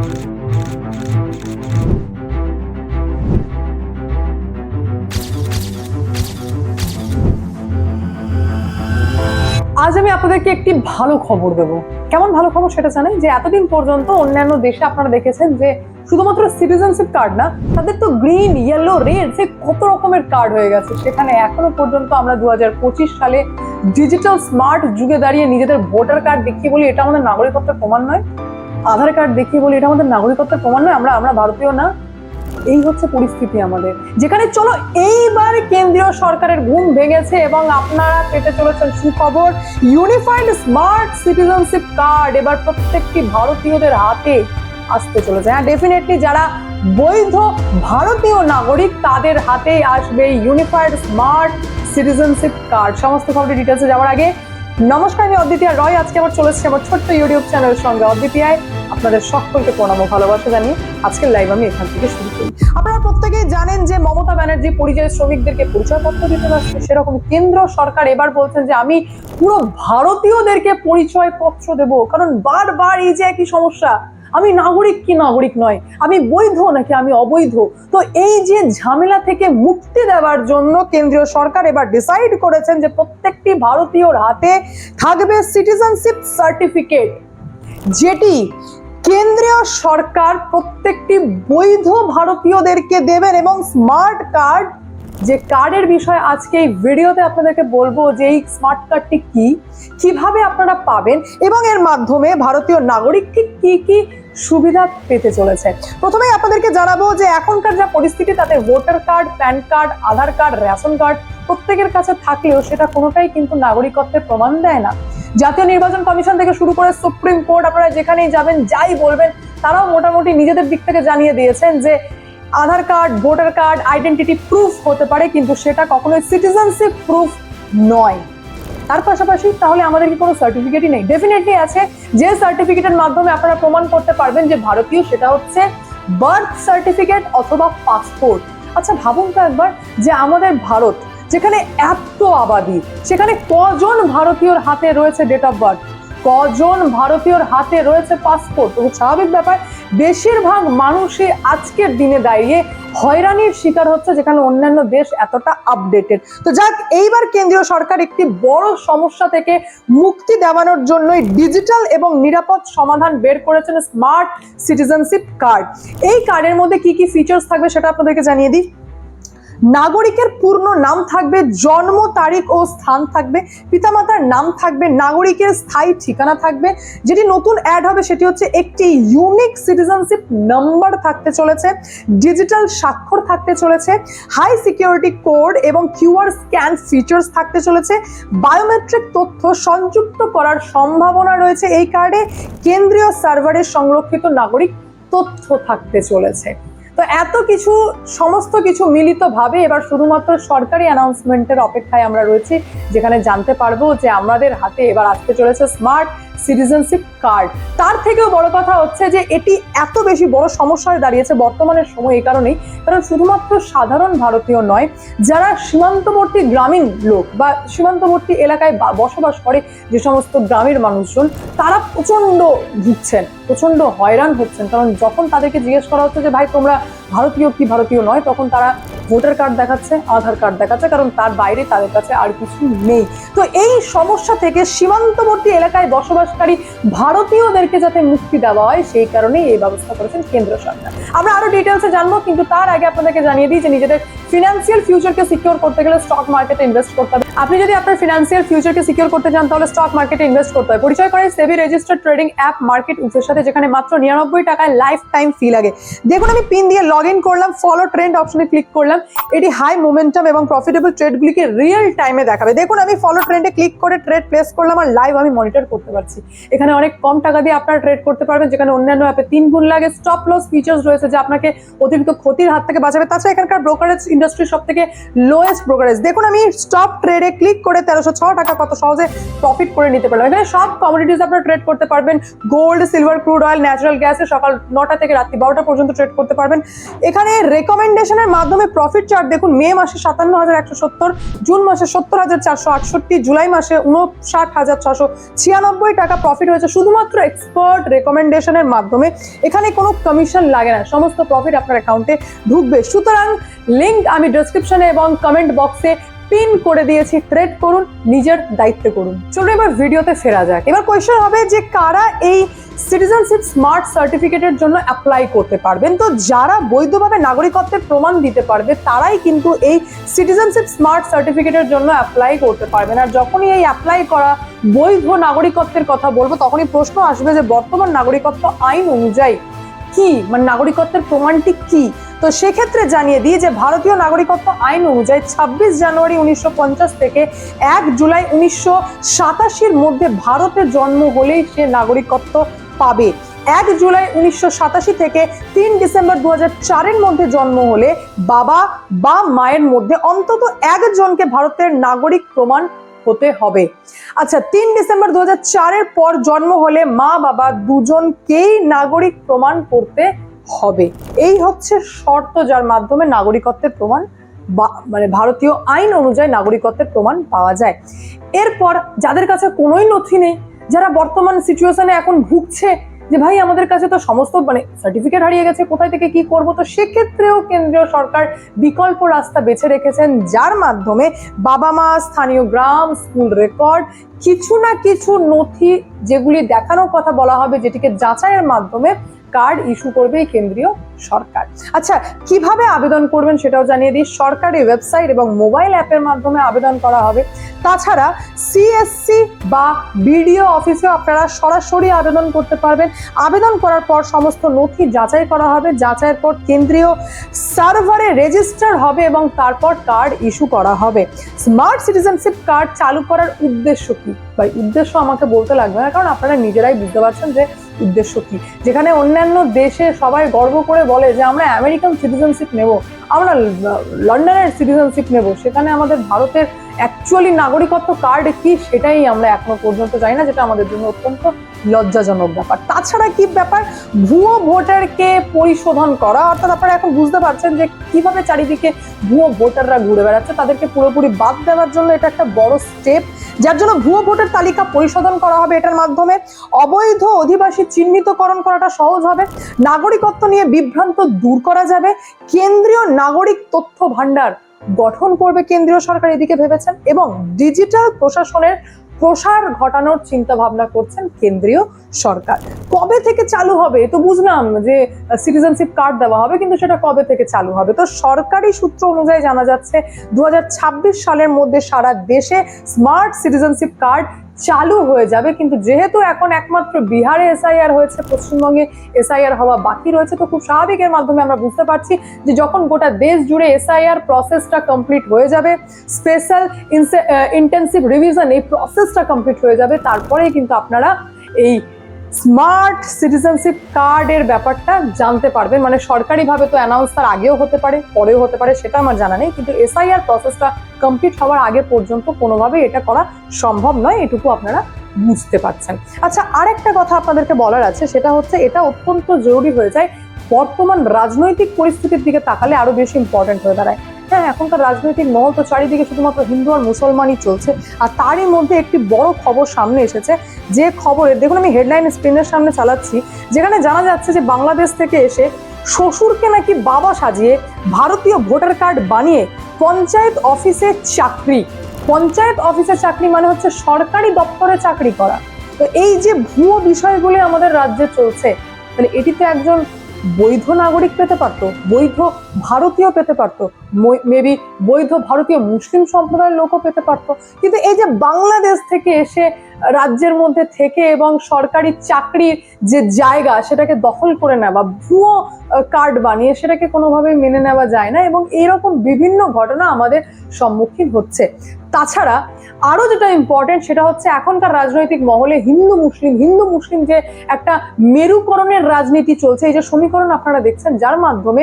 আজ আমি আপনাদেরকে একটি ভালো খবর দেবো। কেমন ভালো খবর সেটা জানেন? যে এতদিন পর্যন্ত অন্যান্য দেশে আপনারা দেখেছেন যে শুধুমাত্র সিটিজেনশিপ কার্ড না, তাদের তো গ্রিন ইয়েলো রেড সে কত রকমের কার্ড হয়ে গেছে। সেখানে এখনও পর্যন্ত আমরা দু হাজার পঁচিশ সালে ডিজিটাল স্মার্ট যুগে দাঁড়িয়ে নিজেদের ভোটার কার্ড দেখিয়ে বলি, এটা আমাদের নাগরিকত্বের প্রমাণ নয়। আধার কার্ড দেখিয়ে বলি, এটা আমাদের নাগরিকত্বের প্রমাণ নয়, আমরা আমরা ভারতীয় না। এই হচ্ছে পরিস্থিতি আমাদের। যেখানে চলো, এইবার কেন্দ্রীয় সরকারের ঘুম ভেঙেছে এবং আপনারা পেতে চলেছেন সুখবর ইউনিফাইড স্মার্ট সিটিজেনশিপ কার্ড এবার প্রত্যেকটি ভারতীয়দের হাতে আসতে চলেছে। হ্যাঁ ডেফিনেটলি যারা বৈধ ভারতীয় নাগরিক, তাদের হাতেই আসবে ইউনিফাইড স্মার্ট সিটিজেনশিপ কার্ড সমস্ত খবরের ডিটেলসে যাওয়ার আগে নমস্কার, আমি অদ্বিতীয় রয়। আজকে আমার চলে আমার ছোট্ট ইউটিউব চ্যানেলের সঙ্গে। অদ্বিতীয় আপনাদের সকলকে প্রণাম ভালোবাসা জানি আজকের লাইভ আমি এখান থেকে শুরু করি। আপনারা প্রত্যেকেই জানেন যে মমতা ব্যানার্জি পরিযায়ী শ্রমিকদেরকে পরিচয়পত্র দিতে পারছে সেরকম কেন্দ্র সরকার এবার বলছেন যে, আমি পুরো ভারতীয়দেরকে পরিচয়পত্র দেব। কারণ বারবার এই যে একই সমস্যা আমি নাগরিক কি নাগরিক নয়? আমি বৈধ নাকি আমি অবৈধ? তো এই যে ঝামেলা থেকে মুক্তি দেওয়ার জন্য কেন্দ্রীয় সরকার এবার ডিসাইড করেছেন যে প্রত্যেকটি ভারতীয়র হাতে থাকবে সিটিজেনশিপ সার্টিফিকেট যেটি কেন্দ্রীয় সরকার প্রত্যেকটি বৈধ ভারতীয়দেরকে দেবেন এবং স্মার্ট কার্ড যে কার্ডের বিষয়ে আজকে এই ভিডিওতে আপনাদেরকে বলব যে এই স্মার্ট কার্ডটি কি? কীভাবে আপনারা পাবেন? এবং এর মাধ্যমে ভারতীয় নাগরিক ঠিক কি কি সুবিধা পেতে চলেছে। প্রথমেই আপনাদেরকে জানাব যে এখনকার যা পরিস্থিতি, তাতে voter card, PAN card, Aadhaar card, ration card প্রত্যেকের কাছে থাকলেও সেটা কোনোটাই কিন্তু নাগরিকত্বের প্রমাণ দেয় না। জাতীয় নির্বাচন কমিশন থেকে শুরু করে সুপ্রিম কোর্ট, আপনারা যেখানেই যাবেন, যাই বলবেন, তারাও মোটামুটি নিজেদের দিক থেকে জানিয়ে দিয়েছেন যে Aadhaar card, voter card, identity proof হতে পারে, কিন্তু সেটা কখনোই সিটিজেনশিপ প্রুফ নয়। তার পাশাপাশি তাহলে আমাদের কি কোনো সার্টিফিকেটই নেই? ডেফিনেটলি আছে। যে সার্টিফিকেটের মাধ্যমে আপনারা প্রমাণ করতে পারবেন যে ভারতীয়, সেটা হচ্ছে বার্থ সার্টিফিকেট অথবা পাসপোর্ট আচ্ছা ভাবুন তো একবার যে আমাদের ভারত, যেখানে এত আবাদি, সেখানে কজন ভারতীয়র হাতে রয়েছে ডেট অফ বার্থ কজন ভারতীয়র হাতে রয়েছে পাসপোর্ট স্বাভাবিক ব্যাপার। বেশিরভাগ মানুষই আজকের দিনে দাঁড়িয়ে হয়রানির শিকার হচ্ছে, যেখানে অন্যান্য দেশ এতটা আপডেটেড তো যাক, এইবার কেন্দ্রীয় সরকার একটি বড় সমস্যা থেকে মুক্তি দেওয়ানোর জন্যই ডিজিটাল এবং নিরাপদ সমাধান বের করেছেন স্মার্ট সিটিজেনশিপ কার্ড এই কার্ডের মধ্যে কি কি ফিচার্স থাকবে সেটা আপনাদেরকে জানিয়ে দিই। নাগরিকের পূর্ণ নাম থাকবে, জন্ম তারিখ ও স্থান থাকবে, পিতামাতার নাম থাকবে, নাগরিকের স্থায়ী ঠিকানা থাকবে। যেটি নতুন অ্যাড হবে সেটি হচ্ছে একটি ইউনিক সিটিজেনশিপ নাম্বার থাকতে চলেছে ডিজিটাল স্বাক্ষর থাকতে চলেছে হাই সিকিউরিটি কোড এবং কিউআর স্ক্যান ফিচার্স থাকতে চলেছে বায়োমেট্রিক তথ্য সংযুক্ত করার সম্ভাবনা রয়েছে এই কার্ডে কেন্দ্রীয় সার্ভারে সংরক্ষিত নাগরিক তথ্য থাকতে চলেছে। তো এত কিছু, সমস্ত কিছু মিলিতভাবে এবার শুধুমাত্র সরকারি অ্যানাউন্সমেন্টের অপেক্ষায় আমরা রয়েছি, যেখানে জানতে পারব যে আমাদের হাতে এবার আসতে চলেছে স্মার্ট সিটিজেনশিপ কার্ড তার থেকেও বড় কথা হচ্ছে যে এটি এত বেশি বড় সমস্যা হয়ে দাঁড়িয়েছে বর্তমানের সময় এই কারণেই, কারণ শুধুমাত্র সাধারণ ভারতীয় নয়, যারা সীমান্তবর্তী গ্রামীণ লোক বা সীমান্তবর্তী এলাকায় বসবাস করে যে সমস্ত গ্রামের মানুষজন, তারা প্রচণ্ড ভুগছেন প্রচণ্ড হয়রান হচ্ছেন। কারণ যখন তাদেরকে জিজ্ঞেস করা হচ্ছে যে, ভাই, তোমরা ভারতীয় কি ভারতীয় নয়, তখন তারা ভোটার কার্ড দেখাচ্ছে, আধার কার্ড দেখাচ্ছে, কারণ তার বাইরে তাদের কাছে আর কিছু নেই। তো এই সমস্যা থেকে সীমান্তবর্তী এলাকায় বসবাসকারী ভারতীয়দেরকে যাতে মুক্তি দেওয়া হয়, সেই কারণেই এই ব্যবস্থা করেছেন কেন্দ্র সরকার। আমরা আরও ডিটেলসে জানব, কিন্তু তার আগে আপনাদেরকে জানিয়ে দিই যে নিজেদের ফিনান্সিয়াল ফিউচারকে সিকিউর করতে গেলে স্টক মার্কেটে ইনভেস্ট করতে হবে। আপনি যদি আপনার ফিনান্সিয়াল ফিউচারকে সিকিউর করতে চান, তাহলে স্টক মার্কেটে ইনভেস্ট করতে হয় পরিচয় করে SEBI registered trading app market উফের সাথে, যেখানে মাত্র নিরানব্বই টাকায় লাইফ টাইম ফি লাগে। দেখুন, আমি পিন দিয়ে লগ ইন করলাম ফলো ট্রেন্ড অপশনে ক্লিক করলাম। এটি হাই মোমেন্টাম এবং প্রফিটেবল ট্রেডগুলিকে রিয়েল টাইমে দেখাবে। দেখুন, আমি ফলো ট্রেন্ডে ক্লিক করে ট্রেড প্লেস করলাম আর লাইভ আমি মনিটর করতে পারছি। এখানে অনেক কম টাকা দিয়ে আপনারা ট্রেড করতে পারবেন, যেখানে অন্যান্য অ্যাপে তিন গুণ লাগে। স্টপ লস ফিচার্স রয়েছে, যে আপনাকে অতিরিক্ত ক্ষতির হাত থেকে বাঁচাবে। তাছাড়া এখানকার ব্রোকারেজ ইন্ডাস্ট্রির সব থেকে লোয়েস্ট ব্রোকারেজ দেখুন আমি স্টপ ট্রেডে ক্লিক করে তেরোশো ছ টাকা কত সহজে প্রফিট করে নিতে পারলাম। এখানে সব কমোডিটিস আপনারা ট্রেড করতে পারবেন। Gold silver crude oil natural গ্যাসে সকাল নটা থেকে রাত্রি বারোটা পর্যন্ত ট্রেড করতে পারবেন। এখানে রেকমেন্ডেশনের মাধ্যমে প্রফিট চার্ট দেখুন, মে মাসে সাতান্ন হাজার একশো সত্তর, জুন মাসে সত্তর হাজার চারশো আটষট্টি, জুলাই মাসে উনষাট হাজার ছশো ছিয়ানব্বই টাকা প্রফিট হয়েছে। শুধুমাত্র এক্সপার্ট রেকমেন্ডেশনের মাধ্যমে। এখানে কোনো কমিশন লাগে না, সমস্ত প্রফিট আপনার অ্যাকাউন্টে ঢুকবে। সুতরাং লিঙ্ক আমি ডেসক্রিপশনে এবং কমেন্ট বক্সে পিন করে দিয়েছি ট্রেড করুন, নিজের দায়িত্বে করুন। চলুন এবার ভিডিওতে ফেরা যাক। এবার কোয়েশ্চেন হবে যে কারা এই সিটিজেনশিপ স্মার্ট সার্টিফিকেটের জন্য অ্যাপ্লাই করতে পারবেন? তো যারা বৈধভাবে নাগরিকত্বের প্রমাণ দিতে পারবে, তারাই কিন্তু এই সিটিজেনশিপ স্মার্ট সার্টিফিকেটের জন্য অ্যাপ্লাই করতে পারবেন। আর যখনই এই অ্যাপ্লাই করা বৈধ নাগরিকত্বের কথা বলব, তখনই প্রশ্ন আসবে যে বর্তমান নাগরিকত্ব আইন অনুযায়ী কি? মানে নাগরিকত্বের প্রমাণটি কি? তো সেক্ষেত্রে জানিয়ে দিই যে ভারতীয় নাগরিকত্ব আইন অনুযায়ী ছাব্বিশ জানুয়ারি উনিশশো পঞ্চাশ থেকে এক জুলাই উনিশশো সাতাশির মধ্যে ভারতে জন্ম হলেই সে নাগরিকত্ব পাবে। এক জুলাই উনিশশো সাতাশি থেকে তিন ডিসেম্বর দু চারের মধ্যে জন্ম হলে বাবা বা মায়ের মধ্যে অন্তত একজনকে ভারতের নাগরিক প্রমাণ হতে হবে। আচ্ছা তিন ডিসেম্বর দু চারের পর জন্ম হলে মা বাবা দুজনকেই নাগরিক প্রমাণ করতে হবে। এই হচ্ছে শর্ত যার মাধ্যমে নাগরিকত্বের প্রমাণ মানে ভারতীয় আইন অনুযায়ী নাগরিকত্বের প্রমাণ পাওয়া যায়। এরপর যাদের কাছে কোনোই নথি নেই, যারা বর্তমান সিচুয়েশনে এখন ভুগছে যে ভাই, আমাদের কাছে তো সমস্ত মানে সার্টিফিকেট হারিয়ে গেছে, কোথায় থেকে কি করব? তো সেক্ষেত্রেও কেন্দ্রীয় সরকার বিকল্প রাস্তা বেছে রেখেছেন, যার মাধ্যমে বাবা মা স্থানীয় গ্রাম, স্কুল রেকর্ড, কিছু না কিছু নথি যেগুলি দেখানোর কথা বলা হবে, যেটিকে যাচাইয়ের মাধ্যমে কার্ড ইস্যু করবে এই কেন্দ্রীয় সরকার। আচ্ছা কীভাবে আবেদন করবেন সেটাও জানিয়ে দিই। সরকারি ওয়েবসাইট এবং মোবাইল অ্যাপের মাধ্যমে আবেদন করা হবে। তাছাড়া সিএসসি বা বিডিও অফিসেও আপনারা সরাসরি আবেদন করতে পারবেন। আবেদন করার পর সমস্ত নথি যাচাই করা হবে। যাচাইয়ের পর কেন্দ্রীয় সার্ভারে রেজিস্টার হবে এবং তারপর কার্ড ইস্যু করা হবে। স্মার্ট সিটিজেনশিপ কার্ড চালু করার উদ্দেশ্য কি? ভাই উদ্দেশ্য আমাকে বলতে লাগবে না, কারণ আপনারা নিজেরাই বুঝতে পারছেন যে উদ্দেশ্য কি। যেখানে অন্যান্য দেশে সবাই গর্ব করে বলে যে আমরা আমেরিকান সিটিজেনশিপ নেব, আমরা লন্ডনের সিটিজেনশিপ নেব, সেখানে আমাদের ভারতের অ্যাকচুয়ালি নাগরিকত্ব কার্ড কি সেটাই আমরা এখনও পর্যন্ত জানি না, যেটা আমাদের জন্য অত্যন্ত লজ্জাজনক ব্যাপার। তাছাড়া কি ব্যাপার? ভুয়ো ভোটারকে পরিশোধন করা, অর্থাৎ আপনারা এখন বুঝতে পারছেন যে কীভাবে চারিদিকে ভুয়ো ভোটাররা ঘুরে বেড়াচ্ছে, তাদেরকে পুরোপুরি বাদ দেওয়ার জন্য এটা একটা বড় স্টেপ যার জন্য ভুয়ো ভোটের তালিকা পরিশোধন করা হবে এটার মাধ্যমে। অবৈধ অধিবাসী চিহ্নিতকরণ করাটা সহজ হবে। নাগরিকত্ব নিয়ে বিভ্রান্ত দূর করা যাবে। কেন্দ্রীয় নাগরিক তথ্য ভাণ্ডার গঠন করবে কেন্দ্রীয় সরকার, এদিকে ভেবেছেন। এবং ডিজিটাল প্রশাসনের প্রসার ঘটানোর চিন্তা ভাবনা করছেন কেন্দ্রীয় সরকার। কবে থেকে চালু হবে? তো বুঝলাম যে সিটিজেনশিপ কার্ড দেওয়া হবে, কিন্তু সেটা কবে থেকে চালু হবে? তো সরকারি সূত্র অনুযায়ী জানা যাচ্ছে দু হাজার ছাব্বিশ সালের মধ্যে সারা দেশে স্মার্ট সিটিজেনশিপ কার্ড চালু হয়ে যাবে, কিন্তু যেহেতু এখন একমাত্র বিহারে এসআইআর হয়েছে, পশ্চিমবঙ্গে এসআইআর হওয়া বাকি রয়েছে, তো খুব স্বাভাবিকের মাধ্যমে আমরা বুঝতে পারছি যে যখন গোটা দেশ জুড়ে এসআইআর প্রসেসটা কমপ্লিট হয়ে যাবে স্পেশাল ইন্টেন্সিভ রিভিশন এই প্রসেসটা কমপ্লিট হয়ে যাবে, তারপরেই কিন্তু আপনারা এই স্মার্ট সিটিজেনশিপ কার্ডের ব্যাপারটা জানতে পারবেন। মানে সরকারিভাবে তো অ্যানাউন্স তার আগেও হতে পারে, পরেও হতে পারে, সেটা আমার জানা নেই। কিন্তু এসআইআর প্রসেসটা কমপ্লিট হওয়ার আগে পর্যন্ত কোনোভাবে এটা করা সম্ভব নয়, এটুকু আপনারা বুঝতে পারছেন। আচ্ছা আরেকটা কথা আপনাদেরকে বলার আছে, সেটা হচ্ছে এটা অত্যন্ত জরুরি হয়ে যায়। বর্তমান রাজনৈতিক পরিস্থিতির দিকে তাকালে আরও বেশি ইম্পর্টেন্ট হয়ে দাঁড়ায়। হ্যাঁ এখনকার রাজনৈতিক মহল তো চারিদিকে শুধুমাত্র হিন্দু আর মুসলমানই চলছে। আর তারই মধ্যে একটি বড় খবর সামনে এসেছে। যে খবরের দেখুন আমি হেডলাইন স্ক্রিনের সামনে চালাচ্ছি, যেখানে জানা যাচ্ছে যে বাংলাদেশ থেকে এসে শ্বশুরকে নাকি বাবা সাজিয়ে ভারতীয় ভোটার কার্ড বানিয়ে পঞ্চায়েত অফিসে চাকরি। পঞ্চায়েত অফিসে চাকরি মানে হচ্ছে সরকারি দপ্তরে চাকরি করা। তো এই যে ভুয়ো বিষয়গুলি আমাদের রাজ্যে চলছে তাহলে এটিতে একজন বৈধ নাগরিক পেতে পারতো, বৈধ ভারতীয় পেতে পারতো মেবি বৈধ ভারতীয় মুসলিম সম্প্রদায়ের লোকও পেতে পারতো। কিন্তু এই যে বাংলাদেশ থেকে এসে রাজ্যের মধ্যে থেকে এবং সরকারি চাকরির যে জায়গা সেটাকে দখল করে নেওয়া, ভুয়ো কার্ড বানিয়ে সেটাকে কোনোভাবে মেনে নেওয়া যায় না এবং এরকম বিভিন্ন ঘটনা আমাদের সম্মুখীন হচ্ছে। তাছাড়া আরও যেটা ইম্পর্টেন্ট সেটা হচ্ছে এখনকার রাজনৈতিক মহলে হিন্দু মুসলিম হিন্দু মুসলিম যে একটা মেরুকরণের রাজনীতি চলছে, এই যে সমীকরণ আপনারা দেখছেন, যার মাধ্যমে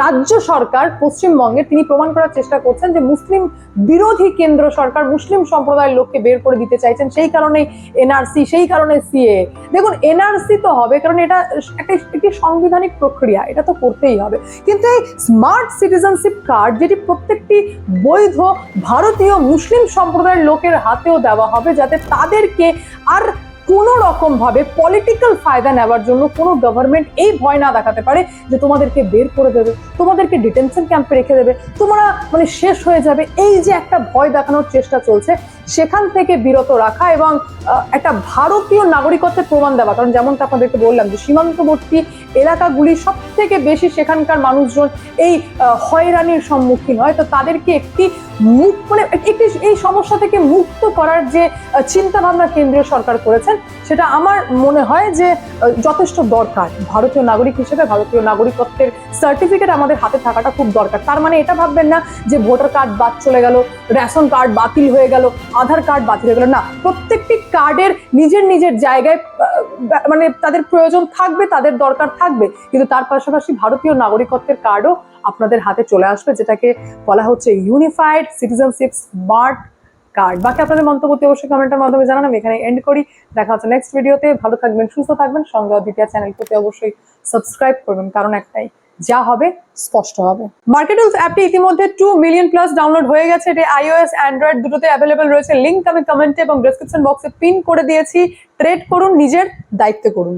রাজ্য সরকার পশ্চিমবঙ্গে তিনি প্রমাণ করার চেষ্টা করছেন যে মুসলিম বিরোধী কেন্দ্র সরকার মুসলিম সম্প্রদায়ের লোককে বের করে দিতে চাইছেন, সেই কারণেই এনআরসি, সেই কারণে সিএ। দেখুন, এনআরসি তো হবে, কারণ এটা একটা, একটি সাংবিধানিক প্রক্রিয়া, এটা তো করতেই হবে। কিন্তু এই স্মার্ট সিটিজেনশিপ কার্ড যেটি প্রত্যেকটি বৈধ ভারতীয় মুসলিম সম্প্রদায়ের লোকের হাতেও দেওয়া হবে যাতে তাদেরকে আর কোনো রকম ভাবে পলিটিক্যাল ফায়দা নেওয়ার জন্য কোনো গভর্নমেন্ট এই ভয় না দেখাতে পারে যে তোমাদেরকে বের করে দেবে, তোমাদেরকে ডিটেনশন ক্যাম্পে রেখে দেবে। তোমরা মানে শেষ হয়ে যাবে। এই যে একটা ভয় দেখানোর চেষ্টা চলছে সেখান থেকে বিরত রাখা এবং একটা ভারতীয় নাগরিকত্বের প্রমাণ দেওয়া। কারণ যেমনটা আপনাদেরকে বললাম যে সীমান্তবর্তী এলাকাগুলি সব থেকে বেশি সেখানকার মানুষজন এই হয়রানির সম্মুখীন হয়। তো তাদেরকে একটি মুখ মানে একটি এই সমস্যা থেকে মুক্ত করার যে চিন্তা ভাবনা কেন্দ্রীয় সরকার করেছেন, সেটা আমার মনে হয় যে যথেষ্ট দরকার। ভারতীয় নাগরিক হিসেবে ভারতীয় নাগরিকত্বের সার্টিফিকেট আমাদের হাতে থাকাটা খুব দরকার। তার মানে এটা ভাববেন না যে ভোটার কার্ড বাদ চলে গেল, রেশন কার্ড বাতিল হয়ে গেল। আধার কার্ড বাতিল হয়ে গেল। না, প্রত্যেকটি কার্ডের নিজের নিজের জায়গায় মানে তাদের প্রয়োজন থাকবে, তাদের দরকার থাকবে। কিন্তু তার পাশাপাশি ভারতীয় নাগরিকত্বের কার্ডও আপনাদের হাতে চলে আসবে, যেটাকে বলা হচ্ছে ইউনিফাইড সিটিজেনশিপ স্মার্ট কার্ড বাকি আপনাদের মন্তব্য অবশ্যই কমেন্টের মাধ্যমে জানান, আমি এখানে এন্ড করি। দেখা হচ্ছে নেক্সট ভিডিওতে ভালো থাকবেন, সুস্থ থাকবেন। সঙ্গে দ্বিতীয় চ্যানেল করতে অবশ্যই সাবস্ক্রাইব করবেন, কারণ একটাই যা হবে স্পষ্ট হবে। মার্কেটুলস অ্যাপটি ইতিমধ্যে টু মিলিয়ন প্লাস ডাউনলোড হয়ে গেছে। এটি আইওএস অ্যান্ড্রয়েড দুটোতে অ্যাভেলেবেল রয়েছে। লিঙ্ক আমি কমেন্টে এবং ডেসক্রিপশন বক্সে পিন করে দিয়েছি। ট্রেড করুন, নিজের দায়িত্বে করুন।